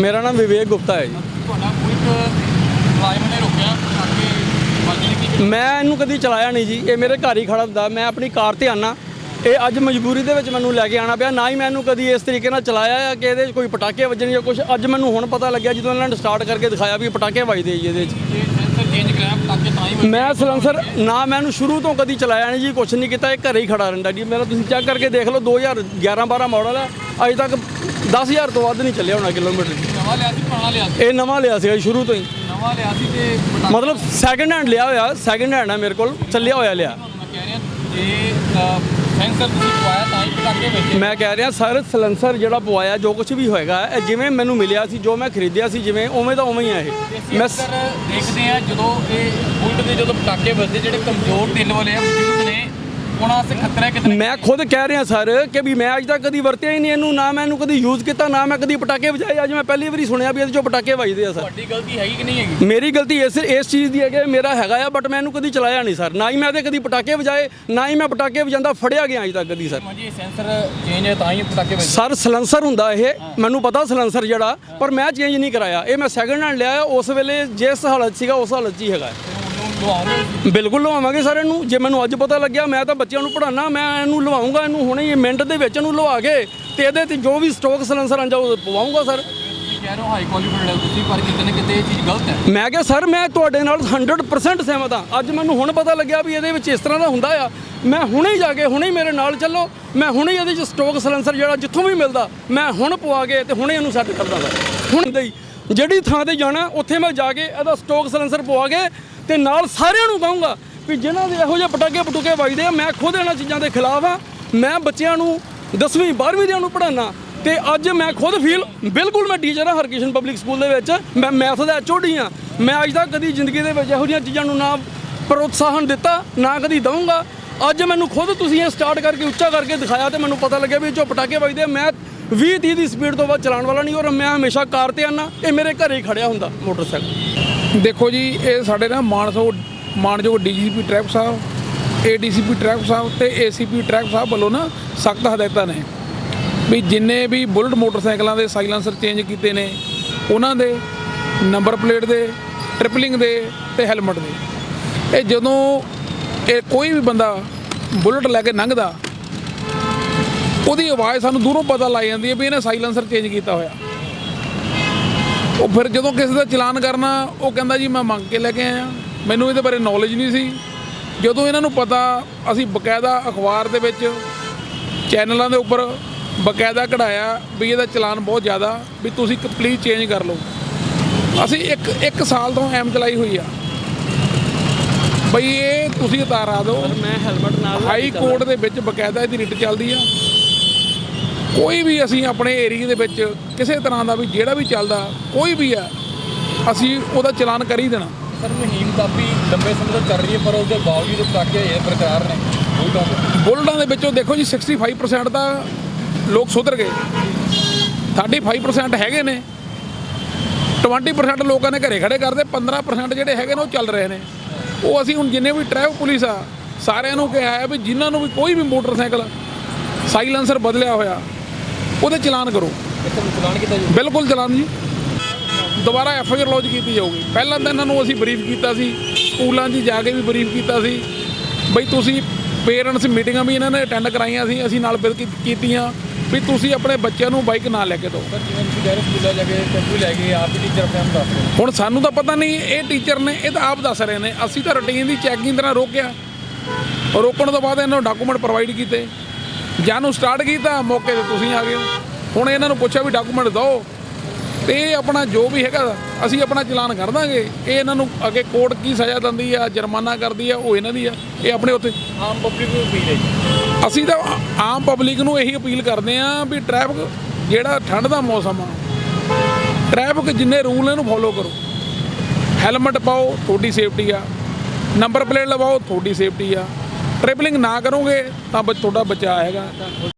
ਮੇਰਾ ਨਾਮ ਵਿਵੇਕ ਗੁਪਤਾ ਹੈ ਜੀ। ਤੁਹਾਡਾ ਕੋਈ ਮੁਲਾਜ਼ਮ ਨੇ ਰੋਕਿਆ ਅੱਗੇ ਮੈਂ ਇਹਨੂੰ ਕਦੀ ਚਲਾਇਆ ਨਹੀਂ ਜੀ। ਇਹ ਮੇਰੇ ਘਰ ਹੀ ਖੜਾ ਹੁੰਦਾ। ਮੈਂ ਆਪਣੀ ਕਾਰ ਤੇ ਆਨਾ। ਇਹ ਅੱਜ ਮਜਬੂਰੀ ਦੇ ਵਿੱਚ ਮੈਨੂੰ ਲੈ ਕੇ ਆਣਾ ਪਿਆ। ਨਾ ਹੀ ਮੈਂ ਇਹਨੂੰ ਕਦੀ ਇਸ ਤਰੀਕੇ ਨਾਲ ਚਲਾਇਆ ਆ ਕਿ ਇਹਦੇ ਕੋਈ ਪਟਾਕੇ ਵੱਜਣ ਜਾਂ ਕੁਝ ਅੱਜ ਮੈਨੂੰ ਹੁਣ ਪਤਾ ਲੱਗਿਆ ਜਦੋਂ ਇਹਨਾਂ ਨੇ ਸਟਾਰਟ ਕਰਕੇ ਦਿਖਾਇਆ ਵੀ ਪਟਾਕੇ ਵੱਜਦੇ ਜੀ ਇਹਦੇ 'ਚ ਮੈਂ ਸਲੈਂਸਰ ਨਾ ਮੈਂ ਇਹਨੂੰ ਸ਼ੁਰੂ ਤੋਂ ਕਦੀ ਚਲਾਇਆ ਨਹੀਂ ਜੀ ਕੁਝ ਨਹੀਂ ਕੀਤਾ ਇਹ ਘਰੇ ਹੀ ਖੜਾ ਰਹਿੰਦਾ ਜੀ। ਮੇਰਾ ਤੁਸੀਂ ਚੈੱਕ ਕਰਕੇ ਦੇਖ ਲਓ 2011 12 ਮਾਡਲ ਹੈ ਅਜੇ ਤੱਕ 10000 ਤੋਂ ਵੱਧ ਨਹੀਂ ਚੱਲਿਆ ਹੋਣਾ ਕਿਲੋਮੀਟਰ ਨਵਾਂ ਲਿਆ ਸੀ ਪੁਰਾਣਾ ਲਿਆ ਸੀ? ਇਹ ਨਵਾਂ ਲਿਆ ਜੀ ਸ਼ੁਰੂ ਤੋਂ ਹੀ। ਨਵਾਂ ਲਿਆ ਸੀ ਤੇ ਮਤਲਬ ਸੈਕਿੰਡ ਹੈਂਡ ਲਿਆ ਹੋਇਆ ਸੈਕਿੰਡ ਹੈਂਡ ਹੈ ਮੇਰੇ ਕੋਲ ਚੱਲਿਆ ਹੋਇਆ ਲਿਆ। ਕਹਿ ਰਿਹਾ ਜੇ ਸੈਂਸਰ ਤੁਸੀਂ ਪਵਾਇਆ ਤਾਂ ਹੀ ਪਟਾਕੇ ਵੱਜੇ ਮੈਂ ਕਹਿ ਰਿਹਾ ਸਰ ਸਲੈਂਸਰ ਜਿਹੜਾ ਪਵਾਇਆ ਜੋ ਕੁਝ ਵੀ ਹੋਏਗਾ ਇਹ ਜਿਵੇਂ ਮੈਨੂੰ ਮਿਲਿਆ ਸੀ ਜੋ ਮੈਂ ਖਰੀਦਿਆ ਸੀ ਜਿਵੇਂ ਉਵੇਂ ਦਾ ਉਵੇਂ ਹੀ ਆ ਇਹ। ਮੈਂ ਅਕਸਰ ਦੇਖਦੇ ਆ ਜਦੋਂ ਇਹ ਬੁਲਟ ਦੇ ਜਦੋਂ ਪਟਾਕੇ ਵੱਜਦੇ ਜਿਹੜੇ ਕਮਜ਼ੋਰ ਦਿਲ ਵਾਲੇ ਆ ਬਜ਼ੁਰਗ ਨੇ ਖਤਰਾ ਮੈਂ ਖੁਦ ਕਹਿ ਰਿਹਾ ਸਰ ਕਿ ਵੀ ਮੈਂ ਅੱਜ ਤੱਕ ਕਦੀ ਵਰਤਿਆ ਹੀ ਨਹੀਂ ਇਹਨੂੰ ਨਾ ਮੈਂ ਇਹਨੂੰ ਕਦੀ ਯੂਜ਼ ਕੀਤਾ ਨਾ ਮੈਂ ਕਦੀ ਪਟਾਕੇ ਵਜਾਏ। ਅੱਜ ਮੈਂ ਪਹਿਲੀ ਵਾਰੀ ਸੁਣਿਆ ਵੀ ਇਹਦੇ ਚੋਂ ਪਟਾਕੇ ਵੱਜਦੇ ਆ ਸਰ। ਤੁਹਾਡੀ ਗਲਤੀ ਹੈਗੀ ਕਿ ਨਹੀਂ ਹੈਗੀ? ਮੇਰੀ ਗਲਤੀ ਇਸ ਇਸ ਚੀਜ਼ ਦੀ ਹੈ ਕਿ ਮੇਰਾ ਹੈਗਾ ਆ ਬਟ ਮੈਂ ਇਹਨੂੰ ਕਦੀ ਚਲਾਇਆ ਨਹੀਂ ਸਰ। ਨਾ ਹੀ ਮੈਂ ਇਹਦੇ ਕਦੀ ਪਟਾਕੇ ਵਜਾਏ ਨਾ ਹੀ ਮੈਂ ਪਟਾਕੇ ਵਜਾਉਂਦਾ ਫੜਿਆ ਗਿਆ ਅੱਜ ਤੱਕ ਕਦੀ ਸਰ। ਹਾਂਜੀ ਸੈਂਸਰ ਚੇਂਜ ਹੈ ਤਾਂ ਹੀ ਪਟਾਕੇ ਵੱਜਦੇ। ਸਰ ਸਲੈਂਸਰ ਹੁੰਦਾ ਇਹ। ਮੈਨੂੰ ਪਤਾ ਸਲੈਂਸਰ ਜਿਹੜਾ ਪਰ ਮੈਂ ਚੇਂਜ ਨਹੀਂ ਕਰਾਇਆ। ਇਹ ਮੈਂ ਸੈਕਿੰਡ ਹੈਂਡ ਲਿਆ ਉਸ ਵੇਲੇ ਜਿਸ ਹਾਲਤ ਸੀਗਾ ਉਸ ਹਾਲਤ 'ਚ ਹੀ ਹੈਗਾ। ਬਿਲਕੁਲ ਲਵਾਵਾਂਗੇ ਸਰ ਇਹਨੂੰ। ਜੇ ਮੈਨੂੰ ਅੱਜ ਪਤਾ ਲੱਗਿਆ ਮੈਂ ਤਾਂ ਬੱਚਿਆਂ ਨੂੰ ਪੜਾਉਣਾ ਮੈਂ ਇਹਨੂੰ ਲਵਾਉਂਗਾ ਇਹਨੂੰ ਹੁਣੇ ਹੀ ਮਿੰਟ ਦੇ ਵਿੱਚ ਇਹਨੂੰ ਲਵਾ ਕੇ ਤੇ ਇਹਦੇ ਤੇ ਜੋ ਵੀ ਸਟਾਕ ਸਲੈਂਸਰ ਆਂਦਾ ਉਹ ਪਵਾਉਂਗਾ ਸਰ। ਮੈਂ ਕਿਹਾ ਸਰ ਮੈਂ ਤੁਹਾਡੇ ਨਾਲ 100% ਸਹਿਮਤ ਹਾਂ। ਅੱਜ ਮੈਨੂੰ ਹੁਣ ਪਤਾ ਲੱਗਿਆ ਵੀ ਇਹਦੇ ਵਿੱਚ ਇਸ ਤਰ੍ਹਾਂ ਦਾ ਹੁੰਦਾ ਆ। ਮੈਂ ਹੁਣੇ ਜਾ ਕੇ ਹੁਣੇ ਮੇਰੇ ਨਾਲ ਚੱਲੋ। ਮੈਂ ਹੁਣੇ ਇਹਦੇ ਚ ਸਟਾਕ ਸਲੈਂਸਰ ਜਿਹੜਾ ਜਿੱਥੋਂ ਵੀ ਮਿਲਦਾ ਮੈਂ ਹੁਣ ਪਵਾ ਕੇ ਤੇ ਹੁਣੇ ਇਹਨੂੰ ਸੈੱਟ ਕਰਦਾ ਸਰ ਹੁਣ ਦੇ ਜਿਹੜੀ ਥਾਂ ਤੇ ਜਾਣਾ ਉੱਥੇ ਮੈਂ ਜਾ ਕੇ ਇਹਦਾ ਸਟਾਕ ਸਲੈਂਸਰ ਪਵਾ ਕੇ ਤੇ ਨਾਲ ਸਾਰਿਆਂ ਨੂੰ ਕਹੂੰਗਾ ਵੀ ਜਿਨ੍ਹਾਂ ਦੇ ਇਹੋ ਜਿਹੇ ਪਟਾਕੇ ਪਟੂਕੇ ਵੱਜਦੇ ਆ, ਮੈਂ ਖੁਦ ਇਹਨਾਂ ਚੀਜ਼ਾਂ ਦੇ ਖਿਲਾਫ ਆ। ਮੈਂ ਬੱਚਿਆਂ ਨੂੰ 10ਵੀਂ 12ਵੀਂ ਦਿਆਂ ਨੂੰ ਪੜਾਉਣਾ ਤੇ ਅੱਜ ਮੈਂ ਖੁਦ ਫੀਲ ਬਿਲਕੁਲ ਮੈਂ ਟੀਚਰ ਹਾਂ ਹਰਕਿਸ਼ਨ ਪਬਲਿਕ ਸਕੂਲ ਦੇ ਵਿੱਚ। ਮੈਂ ਮੈਥ ਦਾ ਐਚਓਡੀ ਹਾਂ ਮੈਂ ਅੱਜ ਤੱਕ ਕਦੀ ਜ਼ਿੰਦਗੀ ਦੇ ਵਿੱਚ ਇਹੋ ਜਿਹੀਆਂ ਚੀਜ਼ਾਂ ਨੂੰ ਨਾ ਪ੍ਰੋਤਸਾਹਨ ਦਿੱਤਾ, ਨਾ ਕਦੀ ਦਊਂਗਾ। ਅੱਜ ਮੈਨੂੰ ਖੁਦ ਤੁਸੀਂ ਇਹ ਸਟਾਰਟ ਕਰਕੇ, ਉੱਚਾ ਕਰਕੇ ਦਿਖਾਇਆ ਤੇ ਮੈਨੂੰ ਪਤਾ ਲੱਗਿਆ ਵੀ ਇਹ 'ਚੋਂ ਪਟਾਕੇ ਵੱਜਦੇ ਆ। ਮੈਂ 20 30 ਦੀ ਸਪੀਡ ਤੋਂ ਵੱਧ ਚਲਾਉਣ ਵਾਲਾ ਨਹੀਂ ਔਰ ਮੈਂ ਹਮੇਸ਼ਾ ਕਾਰ ਤੇ ਆਨਾ। ਇਹ ਮੇਰੇ ਘਰੇ ਹੀ ਖੜਿਆ ਹੁੰਦਾ, ਮੋਟਰਸਾਈਕਲ। ਦੇਖੋ ਜੀ, ਇਹ ਸਾਡੇ ਨਾ ਮਾਨਸੋ ਮਾਨਯੋਗ ਡੀਜੀਪੀ ਟ੍ਰੈਫਿਕ ਸਾਹਿਬ, ਏਡੀਸੀਪੀ ਟ੍ਰੈਫਿਕ ਸਾਹਿਬ ਤੇ ਏਸੀਪੀ ਟ੍ਰੈਫਿਕ ਸਾਹਿਬ ਵੱਲੋਂ ਨਾ ਸਖਤ ਹਦਾਇਤਾਂ ਨੇ। ਵੀ ਜਿੰਨੇ ਵੀ ਬੁਲਟ ਮੋਟਰਸਾਈਕਲਾਂ ਦੇ ਸਾਈਲੈਂਸਰ ਚੇਂਜ ਕੀਤੇ ਨੇ, ਉਹਨਾਂ ਦੇ ਨੰਬਰ ਪਲੇਟ ਦੇ, ਟ੍ਰਿਪਲਿੰਗ ਦੇ ਤੇ ਹੈਲਮਟ ਦੇ। ਇਹ ਜਦੋਂ ਇਹ ਕੋਈ ਵੀ ਬੰਦਾ ਬੁਲਟ ਲੈ ਕੇ ਲੰਘਦਾ, ਉਹਦੀ ਆਵਾਜ਼ ਸਾਨੂੰ ਦੂਰੋਂ ਪਤਾ ਲੱਗ ਜਾਂਦੀ ਹੈ ਵੀ ਇਹਨੇ ਸਾਈਲੈਂਸਰ ਚੇਂਜ ਕੀਤਾ ਹੋਇਆ। ਉਹ ਫਿਰ ਜਦੋਂ ਕਿਸੇ ਦਾ ਚਲਾਨ ਕਰਨਾ ਉਹ ਕਹਿੰਦਾ ਜੀ ਮੈਂ ਮੰਗ ਕੇ ਲੈ ਕੇ ਆਇਆ। ਮੈਨੂੰ ਇਹਦੇ ਬਾਰੇ ਨੌਲੇਜ ਨਹੀਂ ਸੀ। ਜਦੋਂ ਇਹਨਾਂ ਨੂੰ ਪਤਾ ਅਸੀਂ ਬਕਾਇਦਾ ਅਖਬਾਰ ਦੇ ਵਿੱਚ ਚੈਨਲਾਂ ਦੇ ਉੱਪਰ ਬਕਾਇਦਾ ਕਢਾਇਆ ਵੀ ਇਹਦਾ ਚਲਾਨ ਬਹੁਤ ਜ਼ਿਆਦਾ ਵੀ ਤੁਸੀਂ ਪਲੀਜ਼ ਚੇਂਜ ਕਰ ਲਓ। ਅਸੀਂ ਇੱਕ ਇੱਕ ਸਾਲ ਤੋਂ ਐਮ ਚਲਾਈ ਹੋਈ ਆ। ਬਈ ਇਹ ਤੁਸੀਂ ਉਤਾਰਾ ਦਿਓ। ਮੈਂ ਹੈਲਮਟ ਨਾਲ ਹਾਈ ਕੋਰਟ ਦੇ ਵਿੱਚ ਬਕਾਇਦਾ ਇਹਦੀ ਰਿਟ ਚੱਲਦੀ ਆ। ਕੋਈ ਵੀ ਅਸੀਂ ਆਪਣੇ ਏਰੀਆ ਦੇ ਵਿੱਚ ਕਿਸੇ ਤਰ੍ਹਾਂ ਦਾ ਵੀ ਜਿਹੜਾ ਵੀ ਚੱਲਦਾ ਕੋਈ ਵੀ ਆ ਅਸੀਂ ਉਹਦਾ ਚਲਾਨ ਕਰ ਹੀ ਦੇਣਾ। ਸਰ ਮੁਹਿੰਮ ਕਾਫੀ ਲੰਬੇ ਸਮੇਂ ਤੋਂ ਚੱਲ ਰਹੀ ਹੈ ਪਰ ਉਹਦੇ ਬਾਵਜੂਦ ਪਟਾਕੇ ਇਹ ਬਰਕਰਾਰ ਨੇ। ਬੁਲਟਾਂ ਦੇ ਵਿੱਚੋਂ ਦੇਖੋ ਜੀ 65% ਤਾਂ ਲੋਕ ਸੁਧਰ ਗਏ। 35% ਹੈਗੇ ਨੇ। 20% ਲੋਕਾਂ ਨੇ ਘਰੇ ਖੜੇ ਕਰਦੇ 15% ਜਿਹੜੇ ਹੈਗੇ ਨੇ ਉਹ ਚੱਲ ਰਹੇ ਨੇ। ਉਹ ਅਸੀਂ ਹੁਣ ਜਿੰਨੇ ਵੀ ਟ੍ਰੈਫਿਕ ਪੁਲਿਸ ਆ ਸਾਰਿਆਂ ਨੂੰ ਕਿਹਾ ਹੈ ਵੀ ਜਿਨ੍ਹਾਂ ਨੂੰ ਵੀ ਕੋਈ ਵੀ ਮੋਟਰਸਾਈਕਲ ਸਾਈਲੈਂਸਰ ਬਦਲਿਆ ਹੋਇਆ ਉਹਦੇ ਚਲਾਨ ਕਰੋ। ਚਲਾਨ ਕੀਤਾ ਜੀ ਬਿਲਕੁਲ ਚਲਾਨ ਜੀ। ਦੁਬਾਰਾ ਐਫ ਆਈ ਆਰ ਲੌਂਚ ਕੀਤੀ ਜਾਊਗੀ। ਪਹਿਲਾਂ ਤਾਂ ਇਹਨਾਂ ਨੂੰ ਅਸੀਂ ਬਰੀਫ ਕੀਤਾ ਸੀ। ਸਕੂਲਾਂ 'ਚ ਜਾ ਕੇ ਵੀ ਬਰੀਫ ਕੀਤਾ ਸੀ। ਬਈ ਤੁਸੀਂ ਪੇਰੈਂਟਸ ਮੀਟਿੰਗਾਂ ਵੀ ਇਹਨਾਂ ਨੇ ਅਟੈਂਡ ਕਰਾਈਆਂ ਸੀ। ਅਸੀਂ ਨਾਲ ਬਿਲ ਕੀ- ਕੀਤੀਆਂ। ਵੀ ਤੁਸੀਂ ਆਪਣੇ ਬੱਚਿਆਂ ਨੂੰ ਬਾਈਕ ਨਾ ਲੈ ਕੇ ਦਿਓ। ਹੁਣ ਸਾਨੂੰ ਤਾਂ ਪਤਾ ਨਹੀਂ ਇਹ ਟੀਚਰ ਨੇ ਇਹ ਤਾਂ ਆਪ ਦੱਸ ਰਹੇ ਨੇ। ਅਸੀਂ ਤਾਂ ਰੂਟੀਨ ਦੀ ਚੈਕਿੰਗ ਤਰ੍ਹਾਂ ਰੋਕਿਆ। ਰੋਕਣ ਤੋਂ ਬਾਅਦ ਇਹਨਾਂ ਨੂੰ ਡਾਕੂਮੈਂਟ ਪ੍ਰੋਵਾਈਡ ਕੀਤੇ। ਜਾਂ ਨੂੰ ਸਟਾਰਟ ਕੀਤਾ ਮੌਕੇ ਤੇ ਤੁਸੀਂ ਆ ਗਏ ਹੋ। ਹੁਣ ਇਹਨਾਂ ਨੂੰ ਪੁੱਛਿਆ ਵੀ ਡਾਕੂਮੈਂਟ ਦਿਓ। ਤੇ ਇਹ ਆਪਣਾ ਜੋ ਵੀ ਹੈਗਾ ਅਸੀਂ ਆਪਣਾ ਚਲਾਨ ਕਰ ਦਾਂਗੇ। ਇਹ ਇਹਨਾਂ ਨੂੰ ਅੱਗੇ ਕੋਰਟ ਕੀ ਸਜ਼ਾ ਦਿੰਦੀ ਆ ਜੁਰਮਾਨਾ ਕਰਦੀ ਆ ਉਹ ਇਹਨਾਂ ਦੀ ਆ। ਇਹ ਆਪਣੇ ਉੱਤੇ ਆਮ ਪਬਲਿਕ ਨੂੰ ਅਪੀਲ ਹੈ ਅਸੀਂ ਤਾਂ ਆਮ ਪਬਲਿਕ ਨੂੰ ਇਹੀ ਅਪੀਲ ਕਰਦੇ ਆਂ ਵੀ ਟ੍ਰੈਫਿਕ ਜਿਹੜਾ ਠੰਡ ਦਾ ਮੌਸਮ ਆ ਟ੍ਰੈਫਿਕ ਜਿੰਨੇ ਰੂਲ ਨੇ ਇਹਨੂੰ ਫੋਲੋ ਕਰੋ। ਹੈਲਮਟ ਪਾਓ ਤੁਹਾਡੀ ਸੇਫਟੀ ਆ। ਨੰਬਰ ਪਲੇਟ ਲਵਾਓ ਤੁਹਾਡੀ ਸੇਫਟੀ ਆ। ਟ੍ਰਿਪਲਿੰਗ ਨਾ ਕਰੋਗੇ ਤਾਂ ਬ- ਤੁਹਾਡਾ ਬਚਾਅ ਹੈਗਾ।